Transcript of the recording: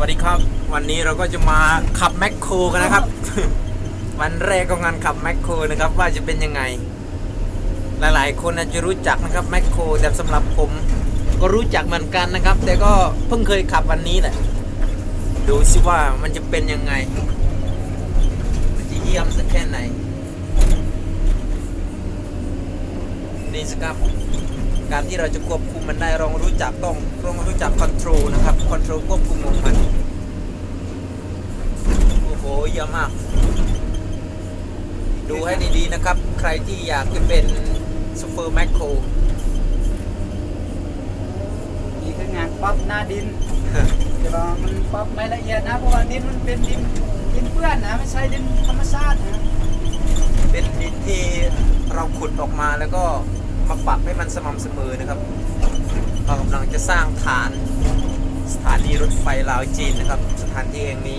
วัสดีครับ วันนี้เราก็จะมาขับแมคโครกันนะครับ วันแรกของงานขับแมคโครนะครับ ว่าจะเป็นยังไง หลายๆ คนอาจจะรู้จักนะครับแมคโครแต่สำหรับผมก็รู้จักเหมือนกันนะครับ แต่ก็เพิ่งเคยขับวันนี้แหละดูสิว่ามันจะเป็นยังไง มันจะเยี่ยมสักแค่ไหนนี่สครับการที่เราจะควบคุมมันได้เรารู้จักต้องต้องรู้จักคอนโทรลนะครับคอนโทรลควบคุมของมัน เยอะมาก ดูให้ดีๆนะครับ ใครที่อยากจะเป็นซูเปอร์แมคโครนี่คืองานป๊อปหน้าดินแต่ว่ามันป๊อปไม่ละเอียดนะเพราะว่าดินมันเป็นดินดินเปื้อนนะไม่ใช่ดินธรรมชาตินะเป็นดินที่เราขุดออกมาแล้วก็มาปรับให้มันสม่ำเสมอนะครับเรากำลังจะสร้างฐานสถานีรถไฟลาวจีนนะครับ สถานที่แห่งนี้